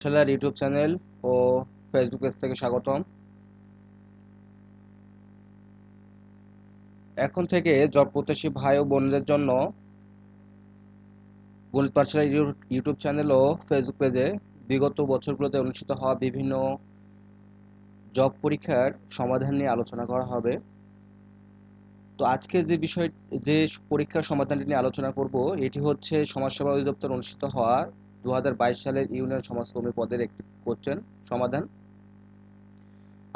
খেলার YouTube channel ও Facebook page থেকে স্বাগতম। এখন থেকে জব প্রত্যাশী ভাই ও বোনদের জন্য। গণিত পাঠশালা ইউটিউব চ্যানেল ও ফেসবুক পেজে বিগত বছরগুলোতে অনুষ্ঠিত হওয়া বিভিন্ন জব পরীক্ষার সমাধান নিয়ে আলোচনা করা হবে। তো আজকে যে বিষয়, যে পরীক্ষার সমাধানটি নিয়ে আলোচনা করব, এটি হচ্ছে সমাজসেবা অধিদপ্তর অনুষ্ঠিত হওয়া দু হাজার বাইশ সালের ইউনিয়ন সমাজকর্মী পদের একটি কোশ্চেন সমাধান।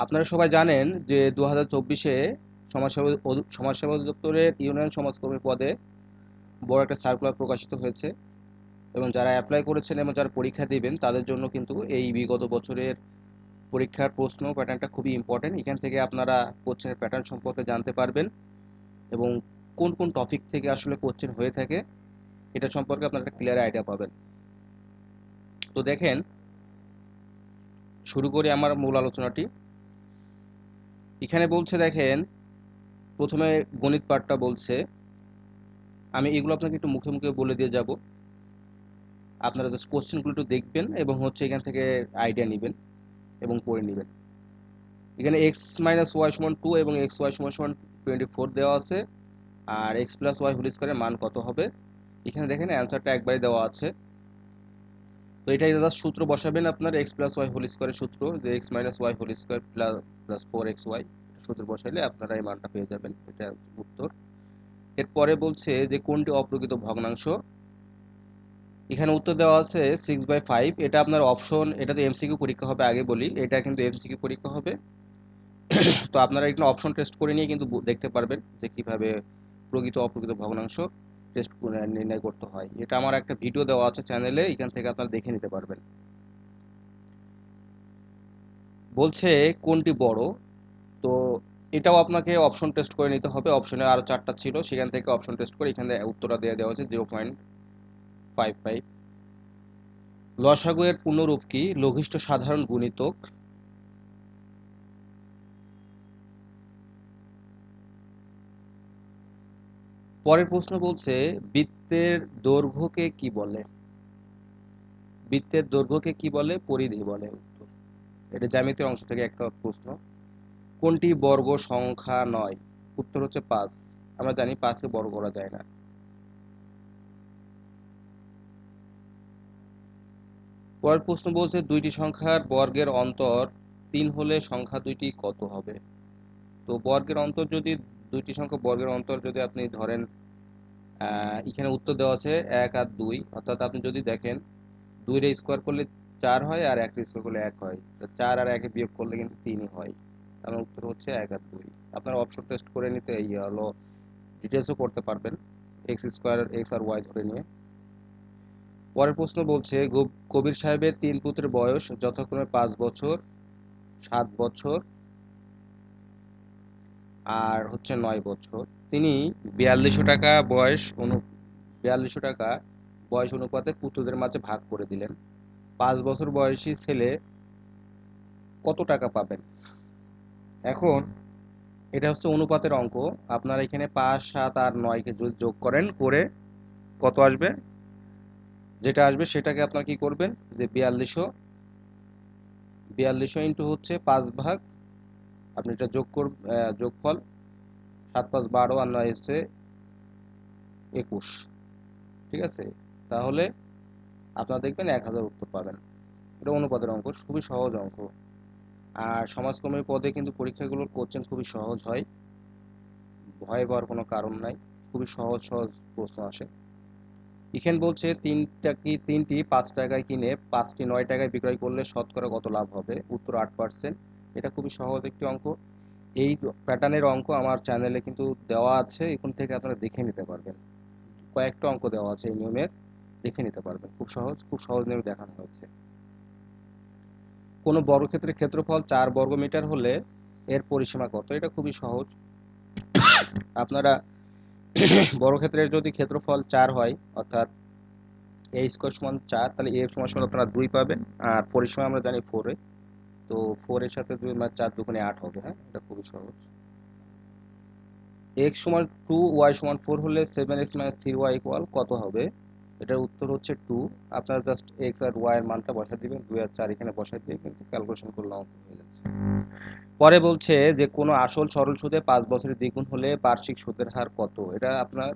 আপনারা সবাই জানেন যে দু হাজার চব্বিশে সমাজসেবা সমাজসেবা অধিদপ্তরের ইউনিয়ন সমাজকর্মী পদে বড় একটা সার্কুলার প্রকাশিত হয়েছে এবং যারা অ্যাপ্লাই করেছেন এবং যারা পরীক্ষা দিবেন, তাদের জন্য কিন্তু এই বিগত বছরের পরীক্ষার প্রশ্ন প্যাটার্নটা খুবই ইম্পর্টেন্ট এখান থেকে আপনারা কোশ্চেনের প্যাটার্ন সম্পর্কে জানতে পারবেন এবং কোন কোন টপিক থেকে আসলে কোশ্চেন হয়ে থাকে, এটা সম্পর্কে আপনারা একটা ক্লিয়ার আইডিয়া পাবেন। তো দেখেন, শুরু করি আমার মূল আলোচনাটি। এখানে বলছে, দেখেন, প্রথমে গণিত পাঠটা বলছে। আমি এগুলো আপনাকে একটু মুখে মুখে বলে দিয়ে যাব। আপনারা জাস্ট কোশ্চেনগুলো একটু দেখবেন এবং হচ্ছে এখান থেকে আইডিয়া নেবেন এবং পড়ে নেবেন। এখানে এক্স মাইনাস ওয়াই সমান টু এবং এক্স ওয়াই সমান সমান টোয়েন্টি ফোর দেওয়া আছে। আর এক্স প্লাস ওয়াই হোল মান কত হবে? এখানে দেখেন অ্যান্সারটা একবারে দেওয়া আছে। তো এটাই দাদা, সূত্র বসাবেন আপনার এক্স প্লাস ওয়াই হোল স্কোয়ারের সূত্র, যে x minus y whole square plus plus four x y সূত্র বসাইলে আপনারা এই মানটা পেয়ে যাবেন, এটা উত্তর। এরপরে বলছে যে কোনটি অপ্রকৃত ভগ্নাংশ? এখানে উত্তর দেওয়া আছে সিক্স বাই ফাইভ এটা আপনার অপশন এটা তো এমসিকিউ পরীক্ষা হবে, আগে বলি, এটা কিন্তু এমসিকিউ পরীক্ষা হবে। তো আপনারা এখানে অপশন টেস্ট করে নিয়ে কিন্তু দেখতে পারবেন যে কীভাবে প্রকৃত অপ্রকৃত ভগ্নাংশ। টেস্ট নির্ণয় করতে হয়। এটা আমার একটা ভিডিও দেওয়া আছে চ্যানেলে এখান থেকে আপনারা দেখে নিতে পারবেন। বলছে, কোনটি বড়? তো এটাও আপনাকে অপশন টেস্ট করে নিতে হবে। অপশনে আরও চারটা ছিল, সেখান থেকে অপশন টেস্ট করে এখানে উত্তরটা দেওয়া দেওয়া আছে জিরো পয়েন্ট ফাইভ ফাইভ লসাগু এর পূর্ণরূপ কি? লঘিষ্ঠ সাধারণ গুণিতক পরের প্রশ্ন বলছে, বৃত্তের দৈর্ঘ্যকে কি বলে? বৃত্তের দৈর্ঘ্যকে কি বলে? পরিধি বলে। উত্তর। এটা জ্যামিতির অংশ থেকে একটা প্রশ্ন। কোনটি বর্গ সংখ্যা নয়? উত্তর হচ্ছে পাঁচ। আমরা জানি পাঁচকে বর্গ করা যায় না। পরের প্রশ্ন বলছে, দুইটি সংখ্যার বর্গের অন্তর তিন হলে সংখ্যা দুইটি কত হবে? তো বর্গের অন্তর যদি, দুইটি সংখ্যা বর্গের অন্তর যদি আপনি ধরেন এখানে উত্তর দেওয়া আছে এক আর দুই। অর্থাৎ আপনি যদি দেখেন, দুইটা স্কোয়ার করলে চার হয় আর একটা স্কোয়ার করলে এক হয়। তো চার আর একে বিয়োগ করলে কিন্তু তিনই হয়। তার মানে উত্তর হচ্ছে এক আর দুই। আপনারা অপশন টেস্ট করে নিতে এই হলো ডিটেলসও করতে পারবেন। এক্স স্কোয়ার এক্স আর ওয়াই ধরে নিয়ে। পরের প্রশ্ন বলছে কবির সাহেবের তিন পুত্রের বয়স যথাক্রমে পাঁচ বছর, সাত বছর, আর হচ্ছে নয় বছর। তিনি বিয়াল্লিশশো টাকা বয়স অনু, বিয়াল্লিশশো টাকা বয়স অনুপাতে পুত্রদের মাঝে ভাগ করে দিলেন। পাঁচ বছর বয়সী ছেলে কত টাকা পাবেন? এখন এটা হচ্ছে অনুপাতের অঙ্ক। আপনারা এখানে পাঁচ, সাত আর নয়কে যদি যোগ করেন, করে কত আসবে? যেটা আসবে সেটাকে আপনার কি করবেন? যে বিয়াল্লিশশো বিয়াল্লিশশো ইন্টু হচ্ছে পাঁচ ভাগ, আপনি এটা যোগ কর যোগফল সাত পাঁচ বারো আর নয় হচ্ছে একুশ। ঠিক আছে? তাহলে আপনারা দেখবেন এক হাজার উত্তর পাবেন। এটা অনুপাতের অঙ্ক, খুবই সহজ অঙ্ক। আর সমাজকর্মী পদে কিন্তু পরীক্ষাগুলোর কোশ্চেন খুবই সহজ হয়। ভয় পাওয়ার কোনো কারণ নাই। খুবই সহজ সহজ প্রশ্ন আসে। এখানে বলছে, তিনটা কি, তিনটি পাঁচ টাকায় কিনে পাঁচটি নয় টাকায় বিক্রয় করলে শতকরা কত লাভ হবে? উত্তর আট পার্সেন্ট এটা খুবই সহজ একটি অঙ্ক। এই প্যাটার্নের অঙ্ক আমার চ্যানেলে কিন্তু দেওয়া আছে, এখান থেকে আপনারা দেখে নিতে পারবেন। কয়েকটা অঙ্ক দেওয়া আছে এই নিয়মের দেখে নিতে পারবেন। খুব সহজ খুব সহজ নিয়মে দেখানো হয়েছে। কোনো বর্গক্ষেত্রের ক্ষেত্রফল চার বর্গ মিটার হলে এর পরিসীমা কত? এটা খুবই সহজ। আপনারা বর্গক্ষেত্রের যদি ক্ষেত্রফল চার হয়, অর্থাৎ এ স্কোয়ার সমান চার, তাহলে এ সমান সমান আপনারা দুই পাবেন, আর পরিসীমা আমরা জানি ফোরে তো ফোর এর সাথে দুই মানে চার দুগুণে আট হবে হ্যাঁ? এটা খুবই সহজ। এক্স সমান টু ওয়াই সমান ফোর হলে seven x minus three y equal কত হবে? এটার উত্তর হচ্ছে টু আপনারা জাস্ট এক্স আর ওয়াই এর মানটা বসাই দিবেন, দুই আর চার এখানে বসাই দিয়ে কিন্তু ক্যালকুলেশন করলে অঙ্ক হয়ে যাচ্ছে। পরে বলছে যে, কোনো আসল সরল সুদে পাঁচ বছরের দ্বিগুণ হলে বার্ষিক সুদের হার কত? এটা আপনার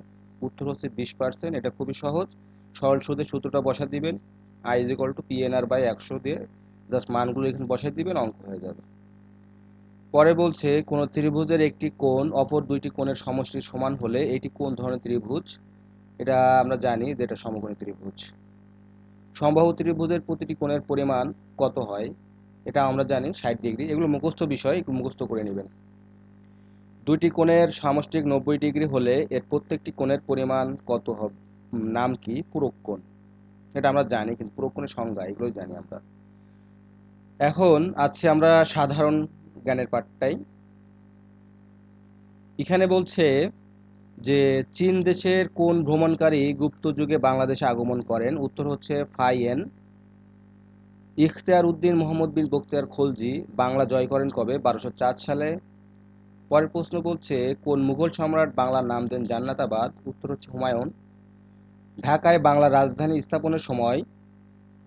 উত্তর হচ্ছে বিশ পার্সেন্ট এটা খুবই সহজ। সরল সুদের সূত্রটা বসা দিবেন I is equal to PNR by একশো দিয়ে জাস্ট মানগুলো এখানে বসাই দিবেন, অঙ্ক হয়ে যাবে। পরে বলছে, কোন ত্রিভুজের একটি কোণ অপর দুইটি কোণের সমষ্টির সমান হলে এটি কোন ধরনের ত্রিভুজ? এটা আমরা জানি যে এটা সমকোণী ত্রিভুজ। সমবাহু ত্রিভুজের প্রতিটি কোণের পরিমাণ কত হয়? এটা আমরা জানি, ষাট ডিগ্রি। এগুলো মুখস্থ বিষয়, একটু মুখস্থ করে নেবেন। দুইটি কোণের সামষ্টিক নব্বই ডিগ্রি হলে এর প্রত্যেকটি কোণের পরিমাণ কত হবে? নাম কি? পূরক কোণ। এটা আমরা জানি, কিন্তু পূরক কোণের সংজ্ঞা, এগুলোই জানি আমরা। এখন আছে আমরা সাধারণ জ্ঞানের পাঠটাই। এখানে বলছে যে, চীন দেশের কোন ভ্রমণকারী গুপ্ত যুগে বাংলাদেশে আগমন করেন? উত্তর হচ্ছে ফাইয়েন ইখতিয়ার উদ্দিন মোহাম্মদ বিন বখতিয়ার খলজি, বাংলা জয় করেন কবে? বারোশো চার সালে। পরের প্রশ্ন বলছে, কোন মুঘল সম্রাট বাংলার নাম দেন জান্নাতাবাদ? উত্তর হচ্ছে হুমায়ুন। ঢাকায় বাংলা রাজধানী স্থাপনের সময়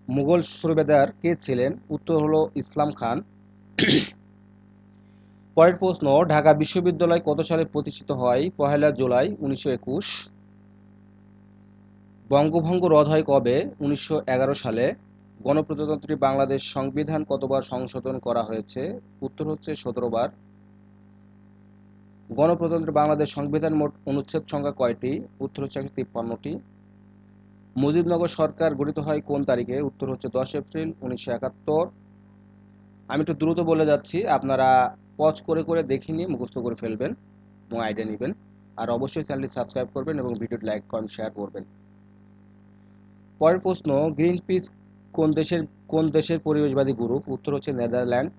মুঘল সুবেদার কে ছিলেন? উত্তর হলো ইসলাম খান। পরের প্রশ্ন, ঢাকা বিশ্ববিদ্যালয় কত সালে প্রতিষ্ঠিত হয়? পহেলা জুলাই উনিশশো একুশ। বঙ্গভঙ্গ রদ হয় কবে? উনিশশো এগারো সালে। গণপ্রজাতন্ত্রী বাংলাদেশ সংবিধান কতবার সংশোধন করা হয়েছে? উত্তর হচ্ছে সতেরো বার। গণপ্রজাতন্ত্রী বাংলাদেশ সংবিধান মোট অনুচ্ছেদ সংখ্যা কয়টি? উত্তর হচ্ছে তিপ্পান্নটি। মুজিবনগর সরকার গঠিত হয় কোন তারিখে? উত্তর হচ্ছে দশ এপ্রিল উনিশশো একাত্তর। আমি একটু দ্রুত বলে যাচ্ছি, আপনারা পজ করে করে দেখে নিয়ে মুখস্থ করে ফেলবেন এবং আইডিয়া নেবেন। আর অবশ্যই চ্যানেলটি সাবস্ক্রাইব করবেন এবং ভিডিওটি লাইক, কমেন্ট, শেয়ার করবেন। পরের প্রশ্ন গ্রিন পিস কোন দেশের কোন দেশের পরিবেশবাদী গ্রুপ? উত্তর হচ্ছে নেদারল্যান্ড।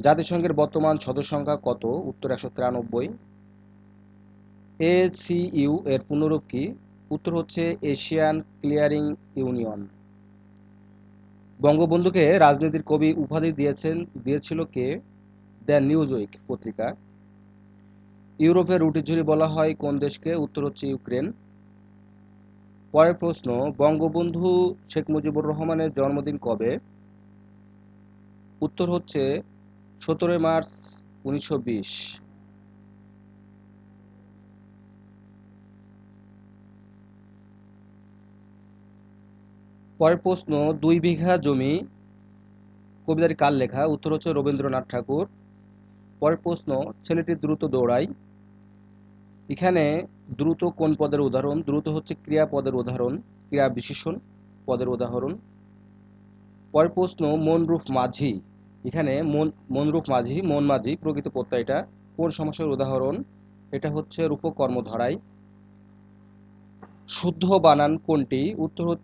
জাতিসংঘের বর্তমান সদস্য সংখ্যা কত? উত্তর একশো তিরানব্বই। এসিইউ এর পুনরূপ কি? উত্তর হচ্ছে এশিয়ান ক্লিয়ারিং ইউনিয়ন। বঙ্গবন্ধুকে রাজনীতির কবি উপাধি দিয়েছেন, দিয়েছিল কে? দ্য নিউজ উইক পত্রিকা। ইউরোপের রুটির ঝুড়ি বলা হয় কোন দেশকে? উত্তর হচ্ছে ইউক্রেন। পরের প্রশ্ন, বঙ্গবন্ধু শেখ মুজিবুর রহমানের জন্মদিন কবে? উত্তর হচ্ছে সতেরোই মার্চ উনিশশো বিশ। পরের প্রশ্ন, দুই বিঘা জমি কবিতাটি কার লেখা? উত্তর হচ্ছে রবীন্দ্রনাথ ঠাকুর। পরের প্রশ্ন, ছেলেটি দ্রুত দৌড়ায়। এখানে দ্রুত কোন পদের উদাহরণ? দ্রুত হচ্ছে ক্রিয়া পদের উদাহরণ, ক্রিয়া বিশেষণ পদের উদাহরণ। পরের প্রশ্ন, মনরূপ মাঝি। এখানে মন, মনরূপ মাঝি, মন মাঝি, প্রকৃত প্রত্যয়টা কোন সমস্যার উদাহরণ? এটা হচ্ছে রূপক কর্মধারায় শুদ্ধ বানান কোনটি? উত্তর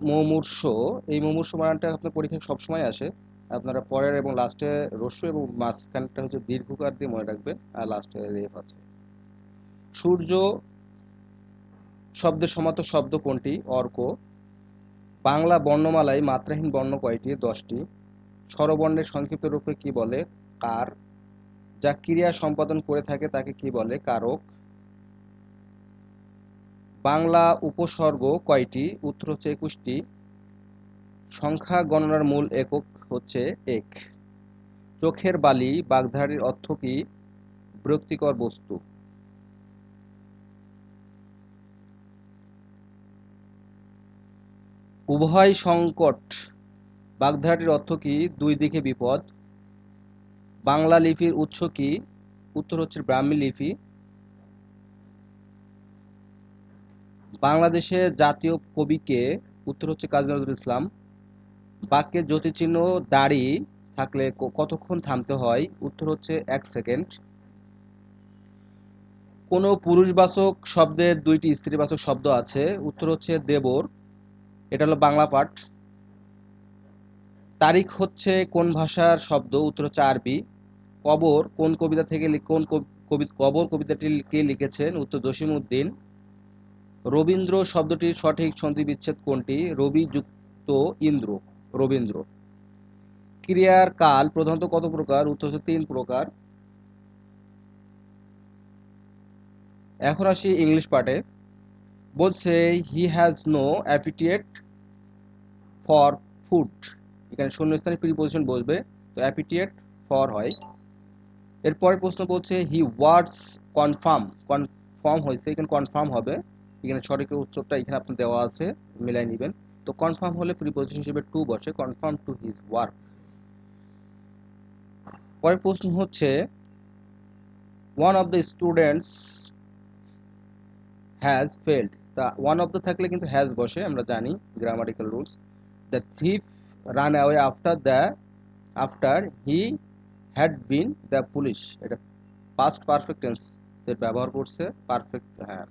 মুমূর্ষ। এই মুমূর্ষ বানানটা আপনার পরীক্ষায় সবসময় আসে। আপনারা পরের এবং লাস্টে রস্য এবং মাঝখানটা হচ্ছে দীর্ঘকার দিয়ে মনে রাখবেন আর লাস্টে রেফ আছে। সূর্য শব্দের সমার্থক শব্দ কোনটি? অর্ক। বাংলা বর্ণমালায় মাত্রাহীন বর্ণ কয়টি? দশটি। স্বরবর্ণের সংক্ষিপ্ত রূপে কি বলে? কার। যা ক্রিয়া সম্পাদন করে থাকে তাকে কি বলে? কারক। বাংলা উপসর্গ কয়টি? উত্তর হচ্ছে একুশটি। সংখ্যা গণনার মূল একক হচ্ছে এক। চোখের বালি, বাগধারীর অর্থ কি? বিরক্তিকর বস্তু। উভয় সংকট বাগধারাটির অর্থ কি? দুই দিকে বিপদ। বাংলা লিপির উৎস কি? উত্তর হচ্ছে ব্রাহ্মী লিপি। বাংলাদেশের জাতীয় কবিকে উত্তর হচ্ছে কাজী নজরুল ইসলাম। বাক্যে জ্যোতিচিহ্ন দাড়ি থাকলে কতক্ষণ থামতে হয়? উত্তর হচ্ছে এক সেকেন্ড। কোনো পুরুষবাচক শব্দের দুইটি স্ত্রীবাচক শব্দ আছে। উত্তর হচ্ছে দেবর। এটা হলো বাংলা পাঠ। তারিখ হচ্ছে কোন ভাষার শব্দ? উত্তর হচ্ছে আরবি। কবর কোন কবিতা থেকে কোন কবি কবর কবিতাটি কে লিখেছেন? উত্তর জসিম উদ্দিন রবীন্দ্র শব্দটির সঠিক সন্ধি বিচ্ছেদ কোনটি? রবি যুক্ত ইন্দ্র, রবীন্দ্র। ক্রিয়ার কাল প্রধানত কত প্রকার? উত্তর হচ্ছে তিন প্রকার। এখন আসি ইংলিশ পার্টে বলছে he has no appetite for food এখানে শূন্যস্থানে প্রিপোজিশন বসবে, তো অ্যাপিটিয়েট ফর হয়। এরপরে প্রশ্ন বলছে হি ওয়ার্ডস কনফার্ম কনফার্ম হয়েছে, এখানে কনফার্ম হবে। এখানে সঠিক উত্তরটা এখানে আপনার দেওয়া আছে, মিলাই নেবেন। তো কনফার্ম হলে প্রিপোজিশন হিসেবে টু বসে কনফার্ম টু হিজ ওয়ার্ক পরের প্রশ্ন হচ্ছে one of the students has failed তা ওয়ান অফ দ্য থাকলে কিন্তু হ্যাজ বসে, আমরা জানি grammatical rules the thief run away after the after he had been the police এটা পাস্ট পারফেক্ট টেন্স ব্যবহার করছে। পারফেক্ট হ্যাঁ।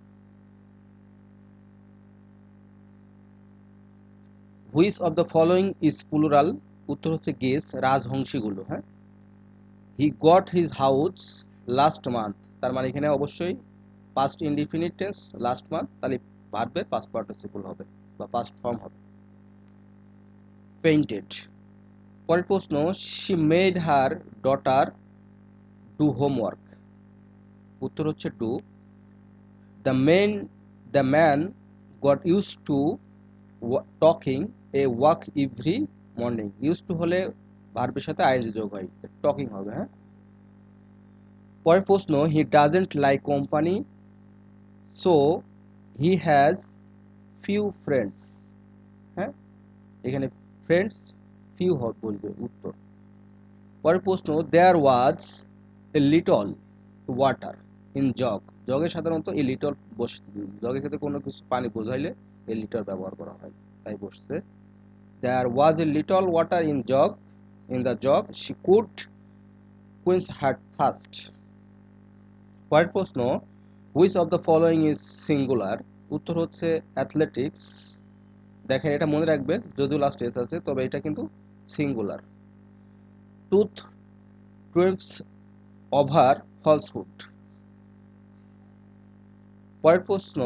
Which of the following is plural উত্তর হচ্ছে গেস রাজহংসীগুলো হ্যাঁ? He got his house last month তার মানে এখানে অবশ্যই past indefinite tense last month তাহলে ভার্বে পাস্ট পার্টিসিপল হবে বা পাস্ট ফর্ম হবে। পেইন্টেড পরের প্রশ্ন she made her daughter do homework উত্তর হচ্ছে to the men the man got use to talking a walk every morning use to হলে ভার্বের সাথে আইএনজি যোগ হয় টকিং হবে হ্যাঁ? পরের প্রশ্ন he doesn't like company so he has few friends হ্যাঁ? এখানে ফ্রেন্ডস ফিউ বলবে উত্তর। পরের প্রশ্ন there was a little water in jug জগে সাধারণত এ লিটল বসে জগের ক্ষেত্রে কোনো কিছু পানি বোঝাইলে এ লিটল ব্যবহার করা হয়। তাই বসছে there was a little water in jug in the jug she could queens had first পরের প্রশ্ন which of the following is singular উত্তর হচ্ছে অ্যাথলেটিক্স দেখেন, এটা মনে রাখবেন যদিও লাস্ট এস আছে, তবে এটা কিন্তু singular tooth twelves over falsehood পরের প্রশ্ন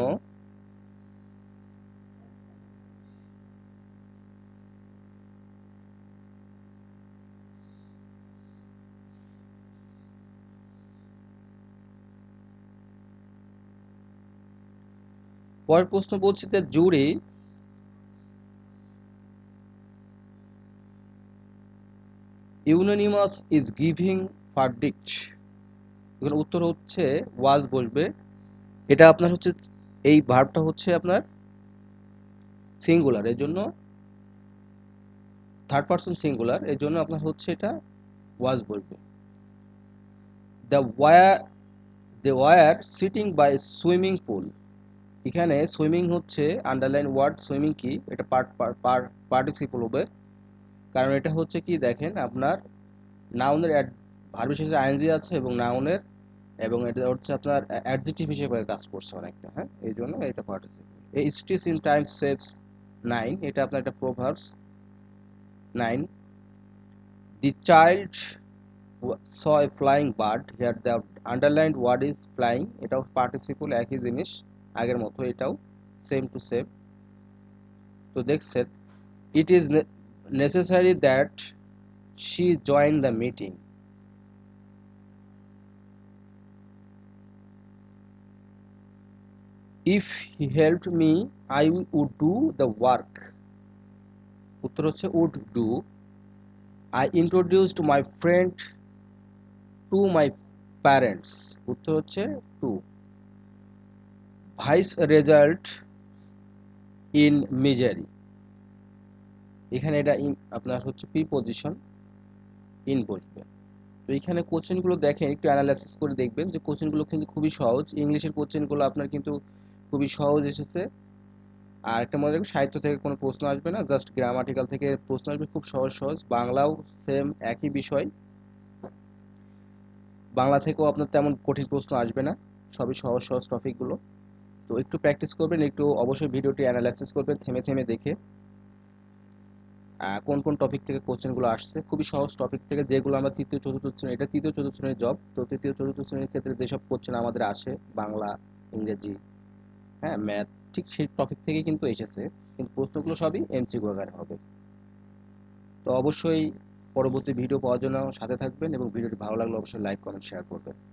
পরের প্রশ্ন বলছি যে jury unanimous is giving verdict. এখানে উত্তর হচ্ছে ওয়াজ বসবে। এটা আপনার হচ্ছে, এই ভার্বটা হচ্ছে আপনার সিঙ্গুলার, এর জন্য থার্ড পারসন সিঙ্গুলার এর জন্য আপনার হচ্ছে এটা ওয়াজ বসবে। The war the war sitting by swimming pool এখানে সুইমিং হচ্ছে আন্ডারলাইন ওয়ার্ড সুইমিং কি? এটা পার্ট পার পার্টিসিপল হবে। কারণ এটা হচ্ছে কি দেখেন আপনার নাউনের ভার্ব শেষে আইএনজি আছে এবং নাউনের এবং এটা হচ্ছে আপনার অ্যাডজেক্টিভ হিসেবে কাজ করছে অনেকটা হ্যাঁ? এই জন্য এটা পার্টিসিপল এই stitch in time saves nine এটা আপনার একটা proverbs nine the child saw flying bird here the underline word is flying এটাও পার্টিসিপল একই জিনিস। আগের মতো এটাও সেম টু সেম তো দেখছেন it is necessary that she join the meeting if he helped me i would do the work উত্তর হচ্ছে would do i introduced my friend to my parents উত্তর হচ্ছে to vice result in misery. এখানে এটা in আপনার হচ্ছে pre position in বসবে তো এখানে কোশ্চেনগুলো দেখেন, একটু অ্যানালাইসিস করে দেখবেন যে কোশ্চেনগুলো কিন্তু খুবই সহজ। ইংলিশের কোশ্চেনগুলো আপনার কিন্তু খুবই সহজ এসেছে। আর একটা মনে রাখবেন, সাহিত্য থেকে কোনো প্রশ্ন আসবে না জাস্ট গ্রামাটিক্যাল থেকে প্রশ্ন আসবে, খুব সহজ সহজ। বাংলাও সেম একই বিষয়। বাংলা থেকেও আপনার তেমন কঠিন প্রশ্ন আসবে না, সবই সহজ সহজ টপিকগুলো তো একটু প্র্যাকটিস করবেন, একটু অবশ্যই ভিডিওটি অ্যানালাইসিস করবেন, থেমে থেমে দেখে কোন কোন টপিক থেকে কোশ্চেনগুলো আসছে। খুবই সহজ টপিক থেকে, যেগুলো আমরা তৃতীয়, চতুর্থ শ্রেণি, এটা তৃতীয়, চতুর্থ শ্রেণির জব তো তৃতীয়, চতুর্থ শ্রেণির ক্ষেত্রে যেসব কোশ্চেন আমাদের আসে, বাংলা, ইংরেজি হ্যাঁ ম্যাথ ঠিক সেই টপিক থেকেই কিন্তু এসেছে। কিন্তু প্রশ্নগুলো সবই এমসিকিউ আকারে হবে। তো অবশ্যই পরবর্তী ভিডিও পাওয়ার জন্য সাথে থাকবেন এবং ভিডিওটি ভালো লাগলে অবশ্যই লাইক কমেন্ট শেয়ার করবেন।